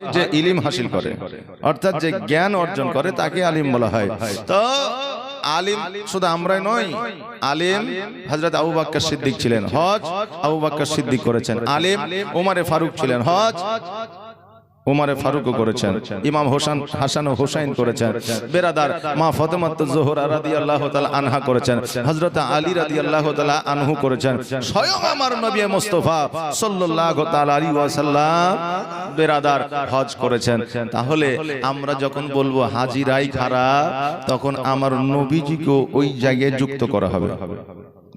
যে ইলিম হাসিল করে। অর্থাৎ যে জ্ঞান অর্জন করে, তাকে আলিম বলা হয়। তো আলিম শুধু আমরাই নই, আলিম হজরত আবু বাক্কা সিদ্দিক ছিলেন, হজ আবু বাক্কা সিদ্দিক করেছেন, আলিম উমারে ফারুক ছিলেন, হজ উমারে ফারুকও করেছেন ইমাম হোসেন হাসান ও হোসাইন করেছেন বেরাদার মা ফতেমাত জোহরা রাদিয়াল্লাহু তাআলা আনহা করেছেন হযরত আলী রাদিয়াল্লাহু তাআলা আনহু করেছেন। স্বয়ং আমার নবী মুস্তাফা তাআলা আলাইহি ওয়াসাল্লাম বেরাদার হজ করেছেন। তাহলে আমরা যখন বলব হাজিরাই খারাপ তখন আমার নবীজিকে ওই জায়গায় যুক্ত করা হবে।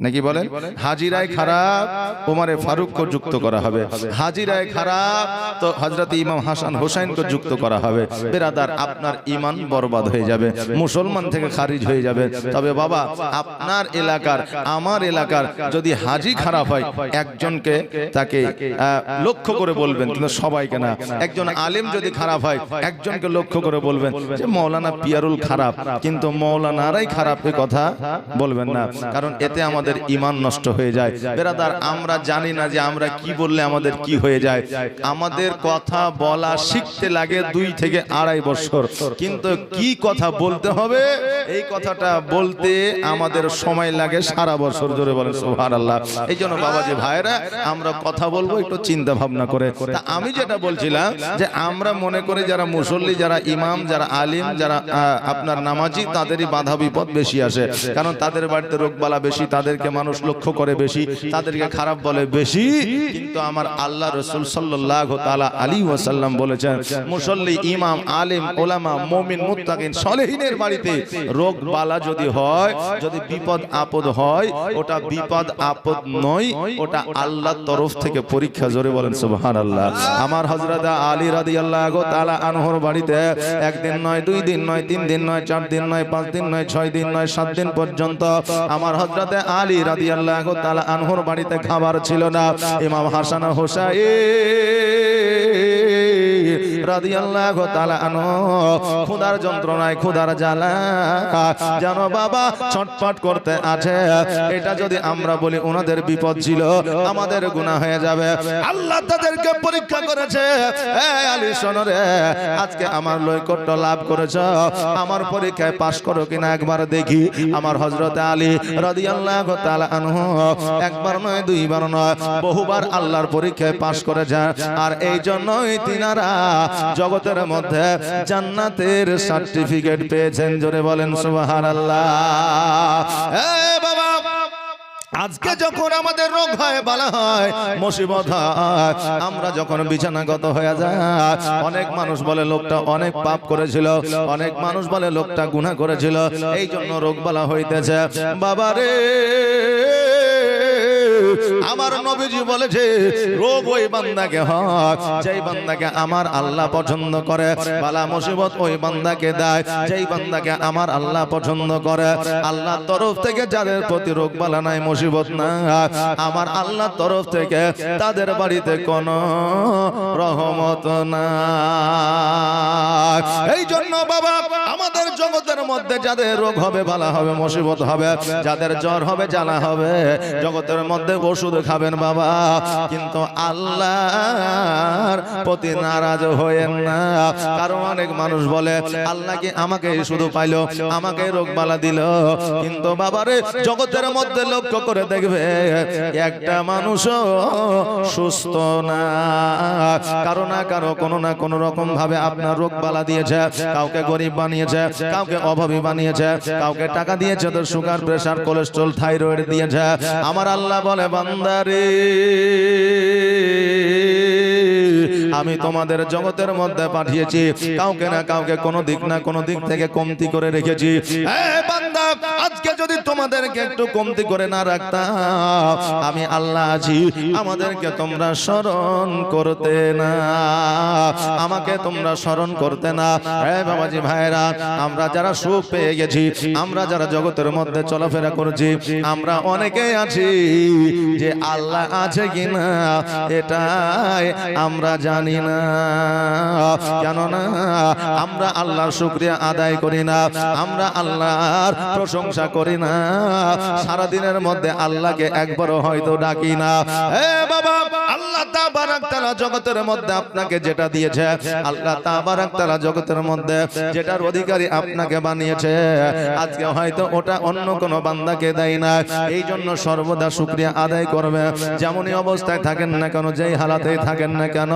নাকি বলেন? হাজিরায় খারাপ ওমারে ফারুককে যুক্ত করা হবে। হাজিরায় খারাপ তো হজরত ইমাম হাসান হোসাইনকে যুক্ত করা হবে। বেরাদার আপনার ইমান বরবাদ হয়ে যাবে। মুসলমান থেকে খারিজ হয়ে যাবে। তবে বাবা আপনার এলাকার আমার এলাকার যদি হাজি খারাপ হয় একজনকে তাকে লক্ষ্য করে বলবেন কিন্তু সবাইকে না একজন আলেম যদি খারাপ হয় একজনকে লক্ষ্য করে বলবেন যে মৌলানা পিয়ারুল খারাপ কিন্তু মৌলানারাই খারাপ এ কথা বলবেন না। কারণ এতে আমাদের ইমান নষ্ট হয়ে যায়। বেরাদার আমরা জানি না যে আমরা কি বললে আমাদের কি হয়ে যায়। আমাদের কথা বলা শিখতে লাগে দুই থেকে আড়াই বছর। কিন্তু কি কথা বলতে হবে? এই কথাটা বলতে আমাদের সময় লাগে সারা বছর জোরে বলেন সোহার আল্লাহ এই জন্য বাবাজি ভাইরা আমরা কথা বলব একটু চিন্তা ভাবনা করে। আমি যেটা বলছিলাম যে আমরা মনে করি যারা মুসল্লি যারা ইমাম যারা আলিম যারা আপনার নামাজি তাদেরই বাধা বিপদ বেশি আসে কারণ তাদের বাড়িতে রোগবালা বেশি তাদেরকে মানুষ লক্ষ্য করে বেশি তাদেরকে খারাপ বলে বেশি। কিন্তু আমার আল্লাহ রসুল সাল্লাহ তালা আলী ওয়াসাল্লাম বলেছেন মুসল্লি ইমাম আলিম ওলামা মমিন মুত্তাকিন সলেহিনের বাড়িতে রোগ বালা যদি হয় যদি বিপদ আপদ হয় ওটা বিপদ আপদ নয় ওটা আল্লাহর তরফ থেকে পরীক্ষা জোরে বলেন সুবহান আল্লাহ আমার হজরত আলী রাদি আল্লাহ তালা আনহর বাড়িতে একদিন নয় দুই দিন নয় তিন দিন নয় চার দিন নয় পাঁচ দিন নয় ছয় দিন নয় সাত দিন পর্যন্ত আমার হজরতে আলী রাদি আল্লাহ তালা আনহর বাড়িতে খাবার ছিল না। ইমাম হাসান হোসাই রাদিয়াল্লাহু তাআলা আনহু। খোদার যন্ত্রণায় খোদার জ্বালা। যেন বাবা ছটফট করতে আছে। এটা যদি আমরা বলি, ওনাদের বিপদ ছিল, আমাদের গুনাহ হয়ে যাবে। আল্লাহ তাদেরকে পরীক্ষা করেছে। এ আলী শোনরে আজকে আমার লৈকট্য লাভ করেছ। আমার পরীক্ষায় পাশ করো কিনা একবার দেখি। আমার হযরত আলী রাদিয়াল্লাহু তাআলা আনহু, একবার নয়, দুইবার নয়, বহুবার আল্লাহর পরীক্ষায় পাশ করেছে। আর এই জন্যই তিনারা জগতের মধ্যে জান্নাতের সার্টিফিকেট পেয়েছেন, জোরে বলেন সুবহানাল্লাহ। বাবা, আজকে যখন আমাদের রোগ হয়, বালা হয়, মুসিবত হয়, আমরা যখন বিছানাগত হয়ে যায় অনেক মানুষ বলে লোকটা অনেক পাপ করেছিল, অনেক মানুষ বলে লোকটা গুনাহ করেছিল এই জন্য রোগ বালা হইতেছে বাবারে আমার নবীজি বলেছে, রোগ ওই বান্দাকে হয়, যেই বান্দাকে আমার আল্লাহ পছন্দ করে। বালা মুসিবত ওই বান্দাকে দেয়, যেই বান্দাকে আমার আল্লাহ পছন্দ করে। আল্লাহ তরফ থেকে যাদের প্রতি রোগ বালা নাই, মুসিবত না আমার আল্লাহ তরফ থেকে তাদের বাড়িতে কোন রহমত না এই জন্য বাবা, আমাদের জগতের মধ্যে যাদের রোগ হবে ভালো হবে, মুসিবত হবে, যাদের জ্বর হবে, জ্বালা হবে, জগতের মধ্যে ওষুধ খাবেন বাবা। কিন্তু আল্লাহর প্রতি নারাজ হয়েন না। কারণ অনেক মানুষ বলে, আল্লাহ কি আমাকে শুধু পাইলো আমাকে রোগ বালা দিল? কিন্তু বাবারে, জগতের মধ্যে লক্ষ্য করে দেখবে, একটা মানুষও সুস্থ না। কারও না কারও, কোনো না কোনো রকম ভাবে আপনার রোগ বালা দিয়েছে, কাউকে গরিব বানিয়েছে, কাউকে অভাবী বানিয়েছে, কাউকে টাকা দিয়েছে তো সুগার প্রেসার কোলেস্ট্রল থাইরয়েড দিয়েছে। আমার আল্লাহ বলে বান্দারে। আমি তোমাদের জগতের মধ্যে পাঠিয়েছি। কাউকে না কাউকে কোনো দিক না কোনো দিক থেকে কমতি করে রেখেছি। আজকে যদি তোমাদেরকে একটু কমতি করে না রাখতাম, আমি আল্লাহ আছি আমাদেরকে তোমরা স্মরণ করতে না। আমাকে তোমরা স্মরণ করতে না। হে বাবাজি ভাইরা আমরা যারা সুখ পেয়ে গেছি, আমরা যারা জগতের মধ্যে চলাফেরা করছি, আমরা অনেকে আছি যে আল্লাহ আছে কিনা, এটাই আমরা জানি। না। কেননা আমরা আল্লাহর শুক্রিয়া আদায় করি না, আমরা আল্লাহর প্রশংসা করি না। সারা দিনের মধ্যে আল্লাহকে একবারও হয়তো ডাকি না। এ বাবা, আল্লাহ তাবারাক তাআলা জগতের মধ্যে আপনাকে যেটা দিয়েছে, আল্লাহ তাবারাক তাআলা জগতের মধ্যে যেটার অধিকারী আপনাকে বানিয়েছে। আজকে হয়তো ওটা অন্য কোনো বান্দাকে দেয় না। এই জন্য সর্বদা শুকরিয়া আদায় করবে। যেমনই অবস্থায় থাকেন না কেন, যেই হালাতেই থাকেন না কেন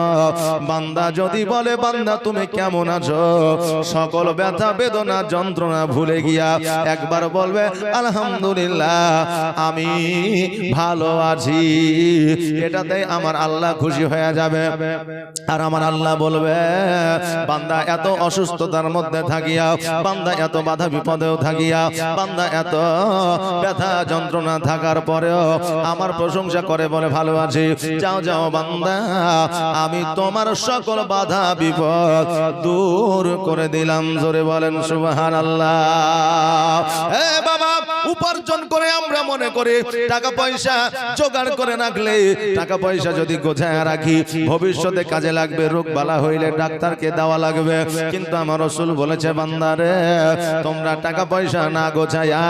বান্দা যদি বলে, বান্দা, তুমি কেমন আছো? সকল ব্যথা বেদনা, যন্ত্রণা ভুলে গিয়া একবার বলবে, আলহামদুলিল্লাহ, আমি ভালো আছি। এটাতে আমার আল্লাহ খুশি হয়ে যাবে। আর আমার আল্লাহ বলবে, বান্দা, এত অসুস্থতার মধ্যে থাকিয়া, বান্দা, এত বাধা বিপদেও থাকিয়া, বান্দা, এত ব্যথা, যন্ত্রণা থাকার পরেও আমার প্রশংসা করে বলে, ভালো আছি। যাও যাও, বান্দা, আমি তোমার সকল বাধা, বিপদ দূর করে দিলাম। জোরে বলেন সুবহান আল্লাহ বাবা, উপার্জন করে আমরা মনে করি, টাকা পয়সা জোগাড় করে রাখলে, টাকা পয়সা যদি গোছায় রাখি, ভবিষ্যতে কাজে লাগবে রোগ বালা হইলে ডাক্তারকে দেওয়া লাগবে। কিন্তু আমার রসুল বলেছে বান্দারে তোমরা টাকা পয়সা না গোছায়া,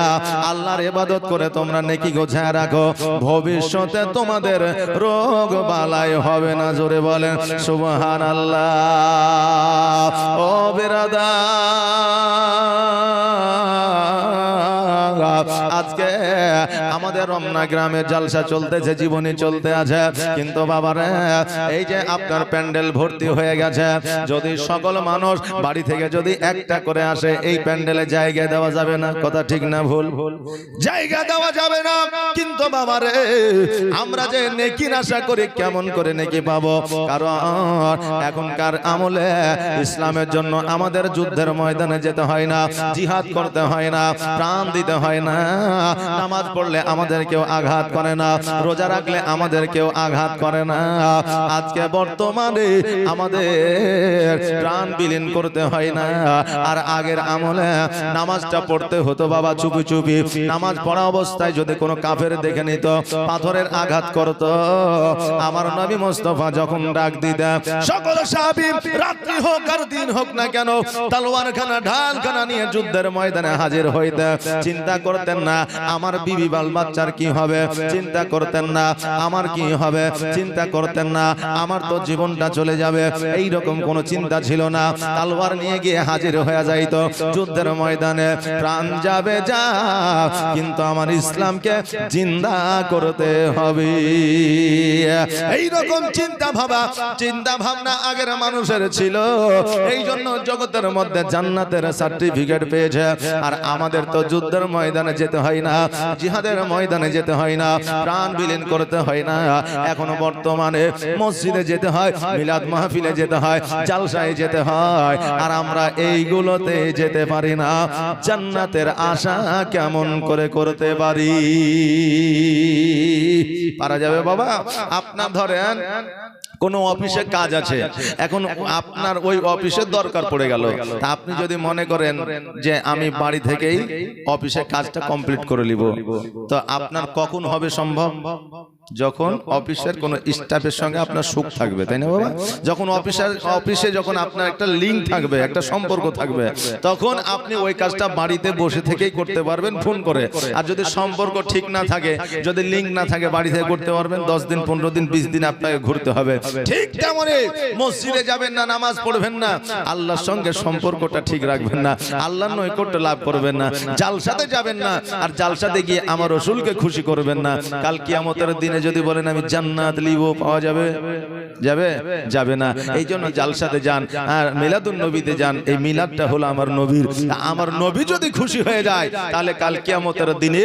আল্লাহর ইবাদত করে তোমরা নেকি গোছায় রাখো। ভবিষ্যতে তোমাদের রোগ বালাই হবে না, জোরে বলেন। সুবহান আল্লাহ ও বেরাদা আজকে আমাদের রমনা গ্রামে জালসা চলতেছে, জীবনী চলতে আছে। কিন্তু বাবারে, এই যে আপনার প্যান্ডেল ভর্তি হয়ে গেছে, যদি সকল মানুষ বাড়ি থেকে যদি একটা করে আসে, এই প্যান্ডেলে জায়গা দেওয়া যাবে না? কথা ঠিক না ভুল? ভুল জায়গা দেওয়া যাবে না। কিন্তু বাবারে, আমরা যে নেকি আশা করি, কেমন করে নেকি পাবো? কারণ এখনকার আমলে ইসলামের জন্য আমাদের যুদ্ধের ময়দানে যেতে হয় না, জিহাদ করতে হয় না, প্রাণ দিতে হয় না। নামাজ পড়লে আমাদের কেউ আঘাত করে না, রোজা রাখলে আমাদের কেউ আঘাত করে না। আজকে বর্তমানে আমাদের প্রাণ বিলীন করতে হয় না, আর আগের আমলে নামাজটা পড়তে হতো বাবা চুপি চুপি। নামাজ পড়া অবস্থায় যদি কোনো কাফের দেখে নিত, পাথরের আঘাত করত। আমার নবী মোস্তফা যখন ডাক দিতে সকল রাত্রি হোক আর দিন হোক না কেন তলোয়ার খানা ঢাল খানা নিয়ে যুদ্ধের ময়দানে হাজির হইতে চিন্তা করতেন না। আমার বিবি বাল বাচ্চার কি হবে? চিন্তা করতেন না। আমার কি হবে? চিন্তা করতেন না। আমার তো জীবনটা চলে যাবে। এই রকম কোনো চিন্তা ছিল না। তালওয়ার নিয়ে গিয়ে হাজির হয়ে যাইতো। যুদ্ধের ময়দানে প্রাণ যাবে যা। কিন্তু আমার ইসলামকে জিন্দা করতে হবে। এই রকম চিন্তা ভাবা চিন্তা ভাবনা। আগের মানুষের ছিল। এই জন্য জগতের মধ্যে জান্নাতের সার্টিফিকেট পেয়েছে। আর আমাদের তো যুদ্ধের ময়দানে যেতে হয় না, জিহাদের ময়দানে যেতে হয় না, প্রাণ বিলীন করতে হয় না। এখনও বর্তমানে মসজিদে যেতে হয়, মিলাদ মাহফিলে যেতে হয়, জালসায় যেতে হয়। আর আমরা এইগুলোতে যেতে পারি না, জান্নাতের আশা কেমন করে করতে পারি? পারা যাবে বাবা? আপনার ধরেন কোনো অফিসে কাজ আছে। এখন আপনার ওই অফিসের দরকার পড়ে গেল। তা আপনি যদি মনে করেন যে আমি বাড়ি থেকেই অফিসে কাজটা কমপ্লিট করে নিব। তো আপনার কখন হবে সম্ভব? যখন অফিসের কোন স্টাফের সঙ্গে আপনার সুখ থাকবে তাই না বাবা? যখন অফিসার অফিসে যখন আপনার একটা লিঙ্ক থাকবে একটা সম্পর্ক থাকবে তখন আপনি ওই কাজটা বাড়িতে বসে থেকেই করতে পারবেন ফোন করে। আর যদি সম্পর্ক ঠিক না থাকে যদি লিঙ্ক না থাকে বাড়ি থেকে করতে পারবেন দশ দিন পনেরো দিন বিশ দিন আপনাকে ঘুরতে হবে। ঠিক তেমনই মসজিদে যাবেন না নামাজ পড়বেন না আল্লাহর সঙ্গে সম্পর্কটা ঠিক রাখবেন না। আল্লাহর নৈকট্য লাভ করবেন না। জালসাতে যাবেন না। আর জালসাতে গিয়ে আমার রসুলকে খুশি করবেন না। কাল কিয়ামতের দিনে যদি বলেন আমি জান্নাত লিব, পাওয়া যাবে? যাবে? যাবে না। এই জন্য জালসাতে যান আর মিলাদুন নবীতে যান। এই মিলাদটা হলো আমার নবীর। আমার নবী যদি খুশি হয়ে যায়, তাহলে কাল কিয়ামতের দিনে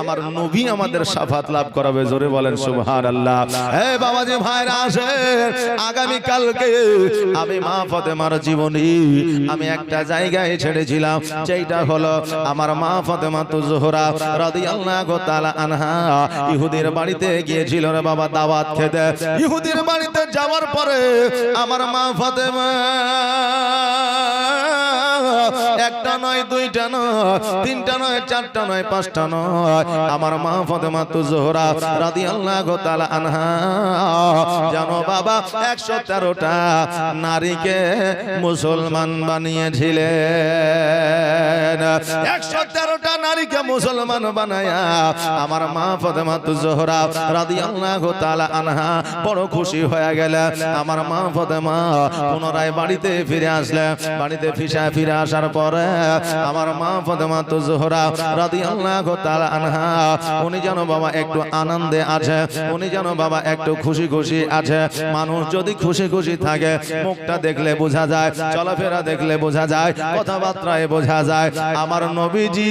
আমার নবী আমাদের সাফাত লাভ করাবে। জোরে বলেন, সুবহানাল্লাহ। হে বাবাজি, ভাইরা আসে আগামী কালকে আমি মা ফাতেমার জীবনী আমি একটা জায়গায় ছেড়েছিলাম যেটা হলো আমার মা ফাতেমা তো জোহরা রাদিয়াল্লাহু তাআলা আনহা ইহুদির বাড়িতে গিয়েছিল রে বাবা দাওয়াত খেতে। ইহুদির বাড়িতে যাওয়ার পরে আমার মা ফাতেমা, একটা নয়, দুইটা নয়, তিনটা নয়, চারটা নয়, পাঁচটা নয়। আমার মা ফাতেমা তো জোহরা রাদিয়াল্লাহু তাআলা আনহা। জানো বাবা, একশো তেরোটা নারীকে মুসলমান বানিয়েছিলেন। একশো নারী নারীকে মুসলমান বানায়া, আমার মা ফাতেমা তু জোহরা রাদিয়াল্লাহু তাআলা আনহা বড় খুশি হয়ে গেল। আমার মা ফাতেমা পুনরায় বাড়িতে ফিরে আসলে। বাড়িতে ফিরে আসার পরে আমার মা রাদিয়াল্লাহু তাআলা আনহা, উনি যেন বাবা একটু আনন্দে আছে, উনি যেন বাবা একটু খুশি খুশি আছে। মানুষ যদি খুশি খুশি থাকে, মুখটা দেখলে বোঝা যায়, চলাফেরা দেখলে বোঝা যায়, কথাবার্তায় বোঝা যায়। আমার নবীজি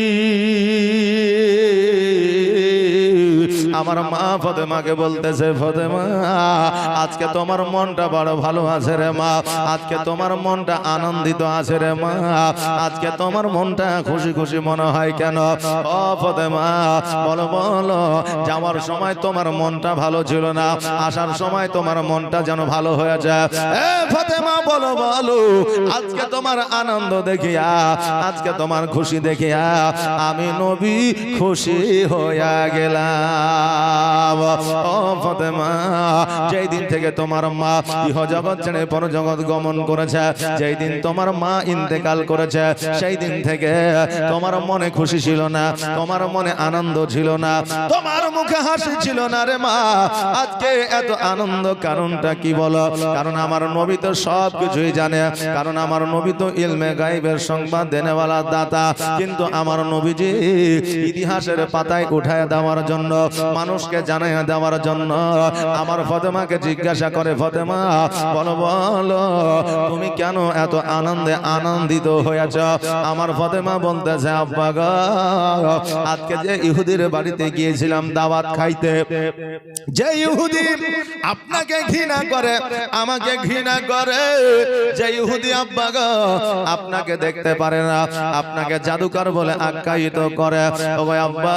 আমার মা ফতেমাকে বলতেছে, ফতেমা, আজকে তোমার মনটা বড় ভালো আছে রে মা। আজকে তোমার মনটা আনন্দিত আছে রে মা। আজকে তোমার মনটা খুশি খুশি মনে হয় কেন? ও ফতেমা, বলো বলো, যাওয়ার সময় তোমার মনটা ভালো ছিল না, আসার সময় তোমার মনটা যেন ভালো হয়ে যায় ফতেমা, বলো বলো, আজকে তোমার আনন্দ দেখিয়া, আজকে তোমার খুশি দেখিয়া আমি নবী খুশি হইয়া গেলাম। ও ফতেমা যেই দিন থেকে তোমার মা ইহ জগৎ ছেড়ে পর জগৎ গমন করেছে যেই দিন তোমার মা ইন্তেকাল করেছে সেই দিন থেকে তোমার মনে খুশি ছিল না, তোমার মনে আনন্দ ছিল না, তোমার মুখে হাসি ছিল না রে মা। আজকে এত আনন্দ, কারণটা কি বলো? কারণ আমার নবী তো সব কিছুই জানে, কারণ আমার নবী তো ইলমে গাইবের সংবাদ দেনেওয়ালা দাতা। কিন্তু আমার নবীজি ইতিহাসের পাতায় উঠায় দেওয়ার জন্য মানুষকে জানাই দেওয়ার জন্য আমার ফতেমাকে জিজ্ঞাসা করে, ফতেমা, বলো বলো, তুমি কেন এত আনন্দে আনন্দিত হয়েছ? আমার ফতেমা বলতেছে, আব্বা আজকে যে ইহুদির বাড়িতে গিয়েছিলাম দাওয়াত খাইতে, যে ইহুদি আপনাকে ঘৃণা করে, আমাকে ঘৃণা করে, যে ইহুদি আব্বা আপনাকে দেখতে পারে না, আপনাকে জাদুকর বলে আখ্যায়িত করে ও আব্বা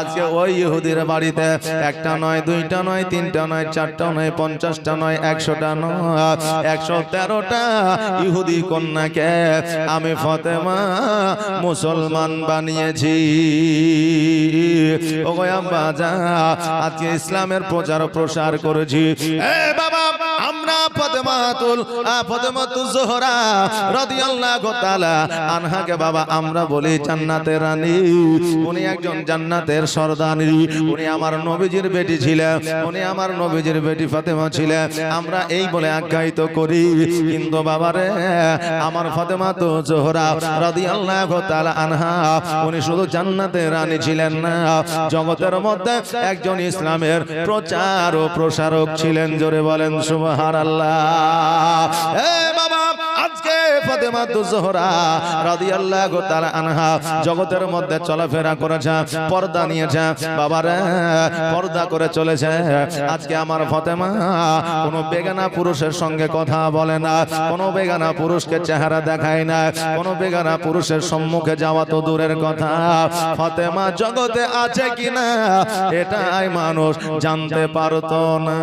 আজকে ওই ইহুদির বাড়িতে একটা নয়, দুইটা নয়, তিনটা নয়, চারটা নয়, পঞ্চাশটা নয়, একশোটা নয়, একশো তেরোটা ইহুদি কন্যাকে আমি ফতেমা মুসলমান বানিয়েছি। ও আব্বা যা, আজকে ইসলামের প্রচার প্রসার করেছি বাবা! আমরা ফতেমাতুল ফতেমাতুল জোহরা রাদিয়াল্লাহু তাআলা আনহাকে বাবা আমরা বলি জান্নাতের রানী। উনি একজন জান্নাতের সর্দানি উনি আমার নবীজির বেটি ছিলেন, উনি আমার নবীজির বেটি ফাতেমা ছিলেন। আমরা এই বলে আখ্যায়িত করি, কিন্তু বাবারে আমার ফাতেমা তো জোহরা রাদিয়াল্লাহু তাআলা আনহা, উনি শুধু জান্নাতের রানী ছিলেন না, জগতের মধ্যে একজন ইসলামের প্রচার ও প্রসারক ছিলেন। জোরে বলেন সুবহানাল্লাহ। ফাতেমা তো জোহরা রাদিয়াল্লাহু তাআলা আনহা জগতের মধ্যে চলাফেরা করেছে, পর্দা নিয়েছে। বাবারে, পর্দা করে চলেছে। আজকে আমার ফতেমা কোন বেগানা পুরুষের সঙ্গে কথা বলে না, কোন বেগানা পুরুষকে চেহারা দেখায় না, কোন বেগানা পুরুষের সম্মুখে যাওয়া তো দূরের কথা। ফতেমা, জগতে আছে কিনা? এটাই মানুষ জানতে পারতো না।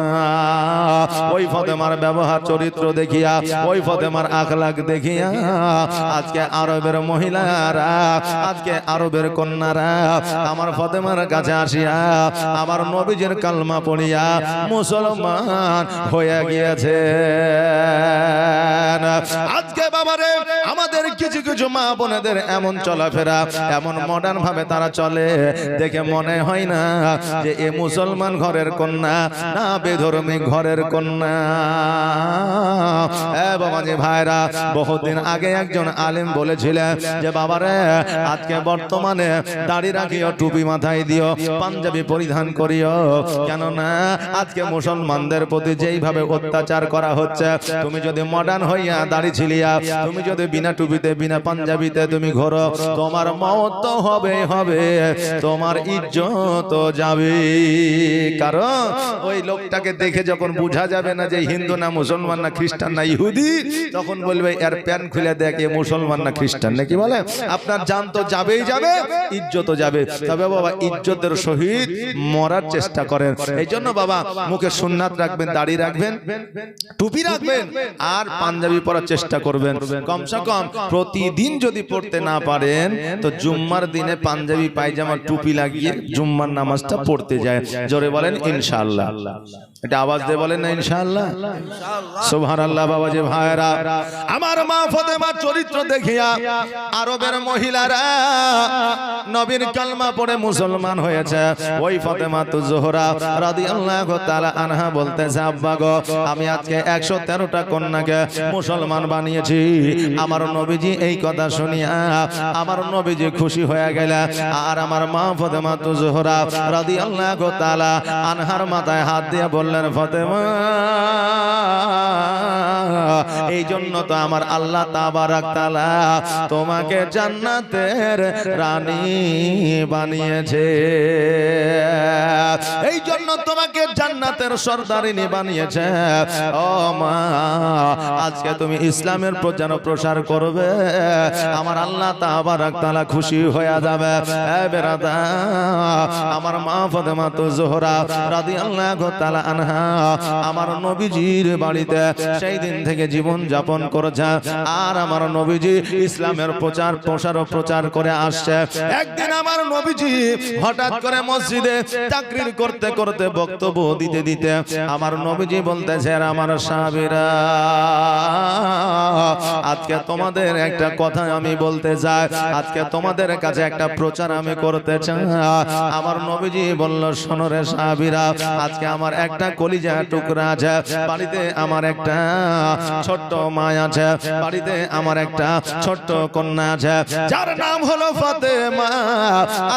ওই ফতেমার ব্যবহার চরিত্র দেখিয়া, ওই ফতেমার আখলাক দেখিয়া আজকে আরবের মহিলারা, আজকে আরবের কন্যারা আমার ফতেমার কাছে আসিয়া আমার নবীজের কালমা পড়িয়া মুসলমান গিয়েছে আজকে বাবারে, আমাদের কিছু কিছু মা বোনেদের এমন চলাফেরা, এমন মডার্ন ভাবে তারা চলে, দেখে মনে হয় না যে এ মুসলমান ঘরের কন্যা না বেধর্মী ঘরের কন্যা। বাবাজি ভাইরা বহুদিন আগে একজন আলেম বলেছিলেন যে বাবারে আজকে বর্তমানে দাড়ি রাখিও টুপি মাথায় দিও পাঞ্জাবি পরিধান করিও কেননা আজকে মুসলমানদের প্রতি যেইভাবে অত্যাচার করা হচ্ছে তুমি যদি মডার্ন হইয়া দাড়ি ছিলিয়া তুমি যদি বিনা টুপিতে বিনা পাঞ্জাবিতে তুমি ঘোরো তোমার মত তো হবে হবে তোমার ইজ্জত যাবে। কারণ ওই লোকটাকে দেখে যখন বোঝা যাবে না যে হিন্দু না মুসলমান না খ্রিস্টান না ইহুদি তখন বলবে এর প্যান খুলে দেখে মুসলমান না খ্রিস্টান নাকি বলে? আপনার জান তো যাবেই যাবে ইজ্জত যাবে। তবে বাবা, ইজ্জতের সহিত মরার চেষ্টা করেন। এই জন্য বাবা, মুখে সুন্নাত রাখবেন, দাড়ি রাখবেন, টুপি রাখবেন, আর পাঞ্জাবি পরার চেষ্টা করবেন। কমসে কম প্রতিদিন যদি পড়তে না পারেন, তো জুম্মার দিনে পাঞ্জাবি পায়জামা টুপি লাগিয়ে জুম্মার নামাজটা পড়তে যায়। জোরে বলেন, ইনশাআল্লাহ। এটা আওয়াজ দিয়ে বলেন না, ইনশাআল্লাহ? সুবহান আল্লাহ বাবা যে ভাইরা আমার মা ফতেমার চরিত্র দেখিয়া আরবের মহিলারা নবীর কালমা পড়ে মুসলমান হয়েছে। ওই ফতেমা তু জোহরা রাদিয়াল্লাহু তাআলা আনহা বলতেছে, আব্বা গো, আমি আজকে 113টা কন্যাকে মুসলমান বানিয়েছি। আমার নবীজি এই কথা শুনিয়া আমার নবীজি খুশি হয়ে গেল আর আমার মা ফতেমা তু জোহরা রাদিয়াল্লাহু তাআলা আনহার মাথায় হাত দিয়ে বললেন ফতেমা। এই জন্য তো আমার আল্লাহ তাআলা তোমাকে জান্নাতের রানী বানিয়েছে। এই জন্য তোমাকে জান্নাতের সর্দারিনী বানিয়েছে। ও মা, আজকে তুমি ইসলামের প্রচার প্রসার করবে। আমার আল্লাহ তাবারাক তাআলা খুশি হয়ে যাবে। আমার মা ফাতেমা তো জোহরা রাদিয়াল্লাহু তাআলা আনহা, আমার নবীজির বাড়িতে সেই দিন থেকে জীবন যাপন করেছে। আর আমার নবীজি ইসলামের প্রচার, প্রসার ও প্রচার করে আসছে। একদিন আমার নবীজি হঠাৎ করে মসজিদে চাকরির করতে করতে বক্তব্য দিতে দিতে আমার নবীজি বলতেছে, "আর আমার সাহাবীরা, আজকে তোমাদের একটা কথা আমি বলতে চাই। আজকে তোমাদের কাছে একটা প্রচার আমি করতে চাই। আমার নবীজি বলল, শোনো রে সাহাবীরা, আজকে আমার একটা কলিজা টুকরা আছে। বাড়িতে আমার একটা ছোট্ট মা আছে। বাড়িতে আমার একটা ছোট্ট কন্যা আছে। যার নাম হলো ফাতেমা।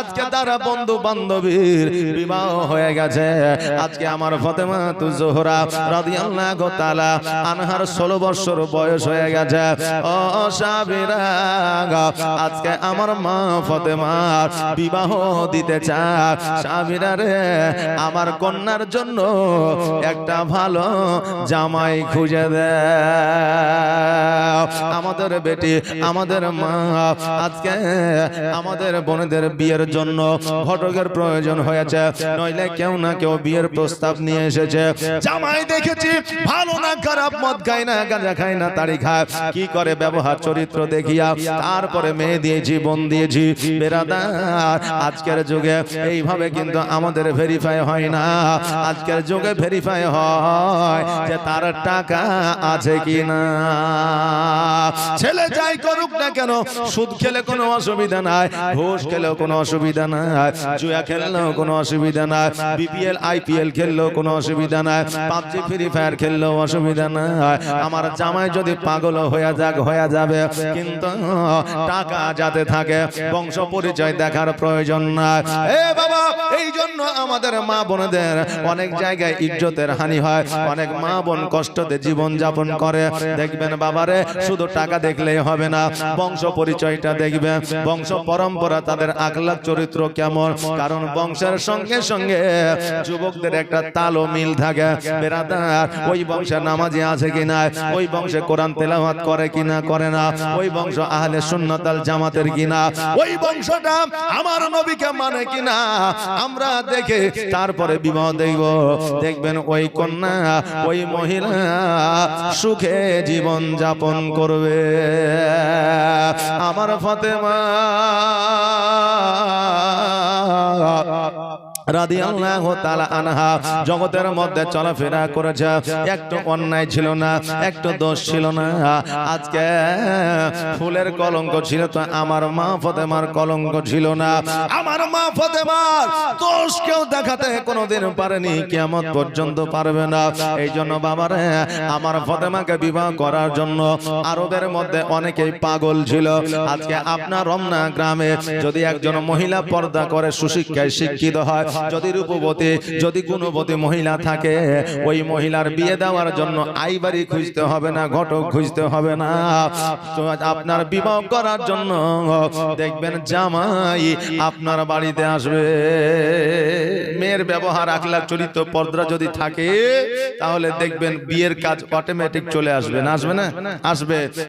আজকে তারা বন্ধু বান্ধবীর বিবাহ হয়ে গেছে। আজকে আমার ফাতেমা তু জোহরা রাদিয়াল্লাহু তাআলা আনহার 16 বছর বয়স হয়ে গেছে। ও সাবিরা আজকে আমার মা ফাতেমার বিবাহ দিতে চায়। সাবিরা রে, আমার কন্যার জন্য একটা ভালো জামাই খুঁজে দে। আমাদের বেটি, আমাদের মা, আজকে আমাদের বোনদের বিয়ের জন্য ঘটকের প্রয়োজন হয়েছে। নইলে কেউ না কেউ বিয়ের প্রস্তাব নিয়ে এসেছে। জামাই দেখেছি, ভালো না খারাপ, মদ খায় না, গাঁজা খায় না তাড়ি খায়। কি করে ব্যবহার, চরিত্র দেখিয়া তারপরে মেয়ে দিয়েছি, বোন দিয়েছি। বেরাদার আজকের যুগে এইভাবে কিন্তু আমাদের ভেরিফাই হয় না। আজকের যুগে ভেরিফাই হয় যে তার টাকা আছে ছেলে যাই করুক না কেন, সুদ খেলে কোনো অসুবিধা নাই, ঘুষ খেলেও কোনো অসুবিধা নাই, জুয়া খেললেও কোনো অসুবিধা নাই বিপিএল আইপিএল খেললেও কোনো অসুবিধা নাই, পাবজি ফ্রি ফায়ার খেললেও অসুবিধা নাই। আমার জামাই যদি পাগল হয়ে যাক, হয়ে যাবে, কিন্তু টাকা যাতে থাকে, বংশ পরিচয় দেখার প্রয়োজন নাই। এ বাবা এই জন্য আমাদের মা বোনদের অনেক জায়গায় ইজ্জতের হানি হয়, অনেক মা বোন কষ্টতে জীবন যাপন করে। দেখবেন বাবারে শুধু টাকা দেখলেই হবে না বংশ পরিচয়টা দেখবেন বংশ পরম্পরা তাদের আকলাক চরিত্র কেমন কারণ বংশের সঙ্গে সঙ্গে যুবকদের একটা তালো মিল থাকে। বেরাদার ওই বংশে নামাজি আছে কিনা ওই বংশে কোরআন তেলাওয়াত করে কিনা করে না ওই বংশ আহলে সুন্নাতাল জামাতের কিনা ওই বংশটা আমার নবীকে মানে কিনা আমরা দেখে তারপরে বিবাহ দেখব দেখবেন ওই কন্যা ওই মহিলা সুখে জীবন যাপন করবে। আমার ফাতেমা রাদিয়াল্লাহু তাআলা আনহা, জগতের মধ্যে চলাফেরা করেছে। একটু অন্যায় ছিল না, একটু দোষ ছিল না। আজকে ফুলের কলঙ্ক ছিল তো, আমার মা ফতেমার কলঙ্ক ছিল না। আমার মা ফতেমার দোষ কেউ দেখাতে কোনোদিন পারেনি, কিয়ামত পর্যন্ত পারবে না। এই জন্য বাবারে, আমার ফতেমাকে বিবাহ করার জন্য আরবের মধ্যে অনেকেই পাগল ছিল। আজকে আপনার রমনা গ্রামে যদি একজন মহিলা পর্দা করে, সুশিক্ষায় শিক্ষিত হয় যদি রূপবতী, যদি গুণবতী মহিলা থাকে, ওই মহিলার বিয়ে দেওয়ার জন্য আইবাড়ি খুঁজতে হবে না, ঘটক খুঁজতে হবে না। আপনার বিবাহ করার জন্য দেখবেন জামাই আপনার বাড়িতে আসবে। মেয়ের ব্যবহার, আখলাখ, চরিত্র, পর্দা যদি থাকে, তাহলে দেখবেন বিয়ের কাজ অটোমেটিক চলে আসবে না আসবে না? আসবে।